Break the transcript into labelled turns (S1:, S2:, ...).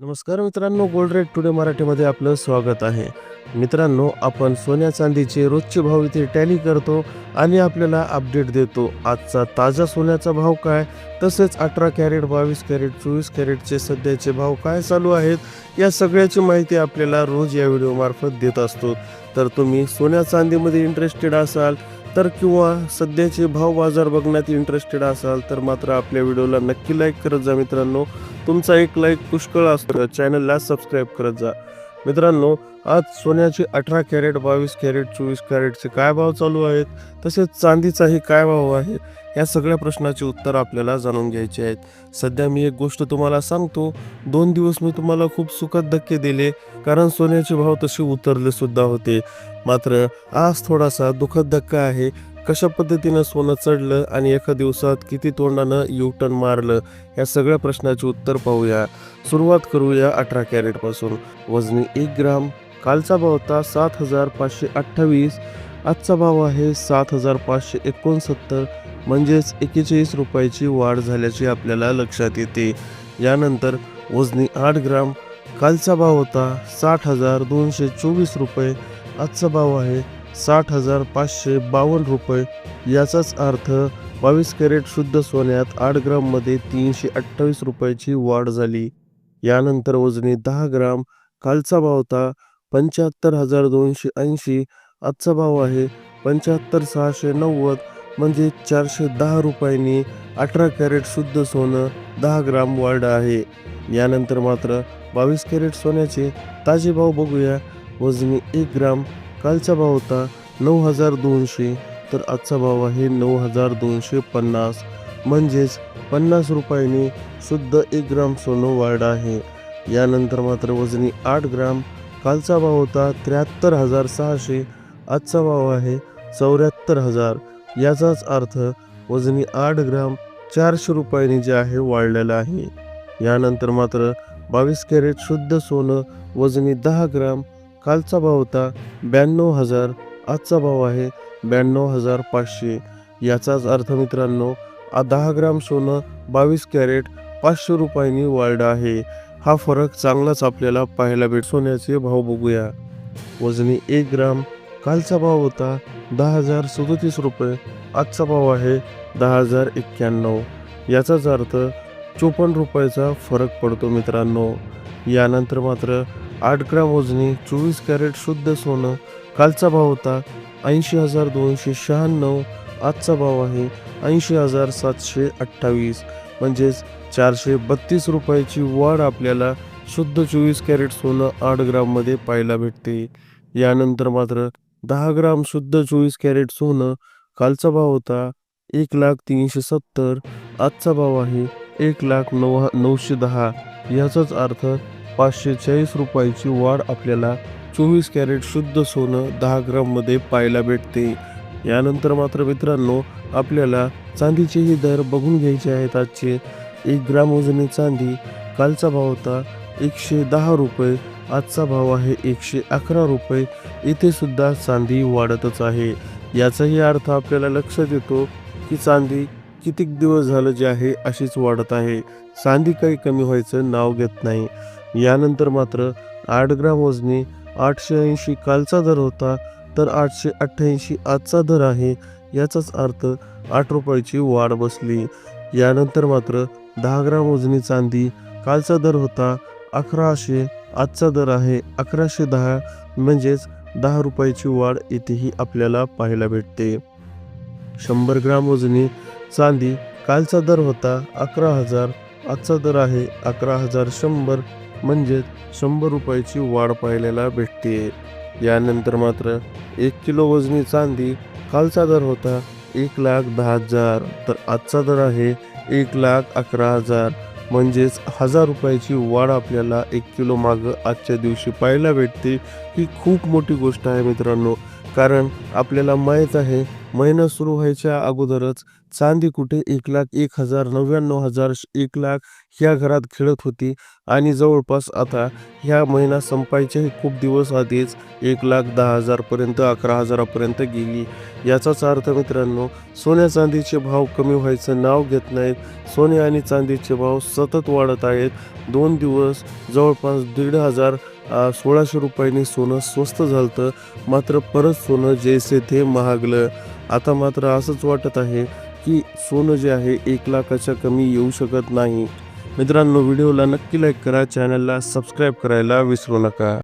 S1: नमस्कार मित्रांनो gold rate today मराठीमध्ये आपलं स्वागत आहे. मित्रांनो आपण सोन्या चांदीचे रोजचे भाव इथे टॅली करतो आणि आपल्याला अपडेट देतो. आजचा ताजा सोन्याचा भाव काय? तसेच अठरा कॅरेट बावीस कॅरेट चोवीस कॅरेटचे सध्याचे भाव काय चालू आहेत? या सगळ्याची माहिती आपल्याला रोज या व्हिडिओमार्फत देत असतो. तर तुम्ही सोन्या चांदीमध्ये इंटरेस्टेड असाल तर किंवा सध्याचे भाव बाजार बघण्यात इंटरेस्टेड असाल तर मात्र आपल्या व्हिडिओला नक्की लाईक करत जा मित्रांनो. तुमचा एक लाईक पुष्कळ असतो. चॅनलला सबस्क्राईब करत जा. मित्रांनो आज सोन्याचे अठरा कॅरेट बावीस कॅरेट चोवीस कॅरेटचे काय भाव चालू आहेत? तसेच चांदीचाही काय भाव आहे? या सगळ्या प्रश्नाचे उत्तर आपल्याला जाणून घ्यायचे आहेत. सध्या मी एक गोष्ट तुम्हाला सांगतो. दोन दिवस मी तुम्हाला खूप सुखद धक्के दिले. कारण सोन्याचे भाव तसे उतरले सुद्धा होते. मात्र आज थोडासा दुःखद धक्का आहे. कशा पद्धतीनं सोनं चढलं आणि एका दिवसात किती तोंडानं युटर्न मारलं या सगळ्या प्रश्नाचे उत्तर पाहूया. सुरुवात करूया अठरा कॅरेटपासून. वजनी एक ग्राम कालचा भाव होता सात हजार पाचशे अठ्ठावीस आजचा भाव आहे सात हजार पाचशे एकोणसत्तर म्हणजेच एकेचाळीस रुपयाची वाढ झाल्याची आपल्याला लक्षात येते. यानंतर वजनी आठ ग्राम कालचा भाव होता साठ हजार दोनशे चोवीस रुपये आजचा भाव आहे साठ हजार पाचशे बावन्न रुपये. याचाच अर्थ बावीस कॅरेट शुद्ध सोन्यात आठ ग्राममध्ये तीनशे अठ्ठावीस रुपयाची वाढ झाली. यानंतर वजनी दहा ग्राम कालचा भाव होता पंच्याहत्तर हजार दोनशे ऐंशी. आजचा भाव आहे पंच्याहत्तर सहाशे नव्वद म्हणजे चारशे दहा रुपयांनी अठरा कॅरेट शुद्ध सोनं दहा ग्राम वाढ आहे. यानंतर मात्र बावीस कॅरेट सोन्याचे ताजे भाव बघूया. वजनी एक ग्राम कालचा भाव होता नऊ हजार दोनशे तर आजचा भाव आहे नऊ हजार दोनशे पन्नास. म्हणजेच पन्नास रुपयांनी शुद्ध एक ग्राम सोनं वाढ आहे. यानंतर मात्र वजनी आठ ग्राम कालचा भाव होता त्र्याहत्तर हजार सहाशे आजचा भाव आहे चौऱ्याहत्तर हजार. याचाच अर्थ वजनी आठ ग्राम चारशे रुपयांनी जे आहे वाढलेलं आहे. यानंतर मात्र बावीस कॅरेट शुद्ध सोनं वजनी दहा ग्राम कालचा भाव होता ब्याण्णव हजार आजचा भाव आहे ब्याण्णव हजार पाचशे. याचाच अर्थ मित्रांनो दहा ग्राम सोनं बावीस कॅरेट पाचशे रुपयांनी वाढलं आहे. हा फरक चांगलाच आपल्याला पाहायला भेट सोन्याचे भाव बघूया. वजनी एक ग्राम कालचा भाव होता दहा हजार सदोतीस रुपये आजचा भाव आहे दहा हजार एक्क्याण्णव. याचाच अर्थ चोपन्न रुपयाचा फरक पडतो मित्रांनो. यानंतर मात्र आठ ग्राम वजनी चोवीस कॅरेट शुद्ध सोनं कालचा भाव होता ऐंशी हजार दोनशे शहाण्णव आजचा भाव आहे ऐंशी हजार सातशे अठ्ठावीस. म्हणजेच चारशे बत्तीस रुपयाची वाढ आपल्याला शुद्ध चोवीस कॅरेट सोनं आठ ग्राममध्ये पाहायला भेटते. यानंतर मात्र दहा ग्राम शुद्ध चोवीस कॅरेट सोनं कालचा भाव होता एक लाख तीनशे सत्तर आजचा भाव आहे एक लाख नऊ नऊशे दहा. याचाच अर्थ पाचशे चाळीस रुपयाची वाढ आपल्याला चोवीस कॅरेट शुद्ध सोनं दहा ग्राममध्ये पाहायला भेटते. यानंतर मात्र मित्रांनो आपल्याला चांदीचेही दर बघून घ्यायचे आहेत आजचे. एक ग्राम वजनी चांदी कालचा भाव होता एकशे दहा रुपये आजचा भाव आहे एकशे अकरा रुपये. इथे सुद्धा चांदी वाढतच आहे. याचाही अर्थ आपल्याला लक्षात येतो की चांदी कितीक दिवस झालं जे आहे अशीच वाढत आहे. चांदी काही कमी व्हायचं नाव घेत नाही. यानंतर मात्र आठ ग्राम वजनी आठशे ऐंशी कालचा दर होता तर आठशे अठ्ठ्याऐंशी आजचा दर आहे याचाच अर्थ आठ रुपयाची वाढ बसली. यानंतर मात्र दहा ग्राम वजनी चांदी कालचा दर होता अकराशे आजचा दर आहे अकराशे दहा म्हणजेच दहा रुपयाची वाढ इथेही आपल्याला पाहायला भेटते. शंभर ग्राम वजनी चांदी कालचा दर होता अकरा हजार आजचा दर आहे अकरा हजार शंभर म्हणजेच शंभर रुपयाची वाढ पाहायला भेटते. यानंतर मात्र एक किलो वजनी चांदी कालचा दर होता एक लाख दहा हजार तर आजचा दर आहे एक लाख अकरा हजार. म्हणजेच हजार रुपयाची वाढ आपल्याला एक किलो मागं आजच्या दिवशी पाहायला भेटते. ही खूप मोठी गोष्ट आहे मित्रांनो कारण आपल्याला माहीत आहे महिना सुरू व्हायच्या अगोदरच चांदी कुठे? एक लाख एक हजार नव्याण्णव हजार एक लाख ह्या घरात खेळत होती आणि जवळपास आता ह्या महिना संपायच्याही खूप दिवस आधीच एक लाख दहा हजारपर्यंत अकरा हजारापर्यंत गेली. याचाच अर्थ मित्रांनो सोन्या चांदीचे भाव कमी व्हायचं नाव घेत नाहीत. सोने आणि चांदीचे भाव सतत वाढत आहेत. दोन दिवस जवळपास दीड हजार सोळाशे रुपयांनी सोनं स्वस्त झालं मात्र परत सोनं जैसे ते महागलं. आता मात्र असंच वाटत आहे की सोनं जे आहे एक लाखाच्या कमी येऊ शकत नाही. मित्रांनो व्हिडिओला नक्की लाईक करा चॅनलला सबस्क्राईब करायला विसरू नका.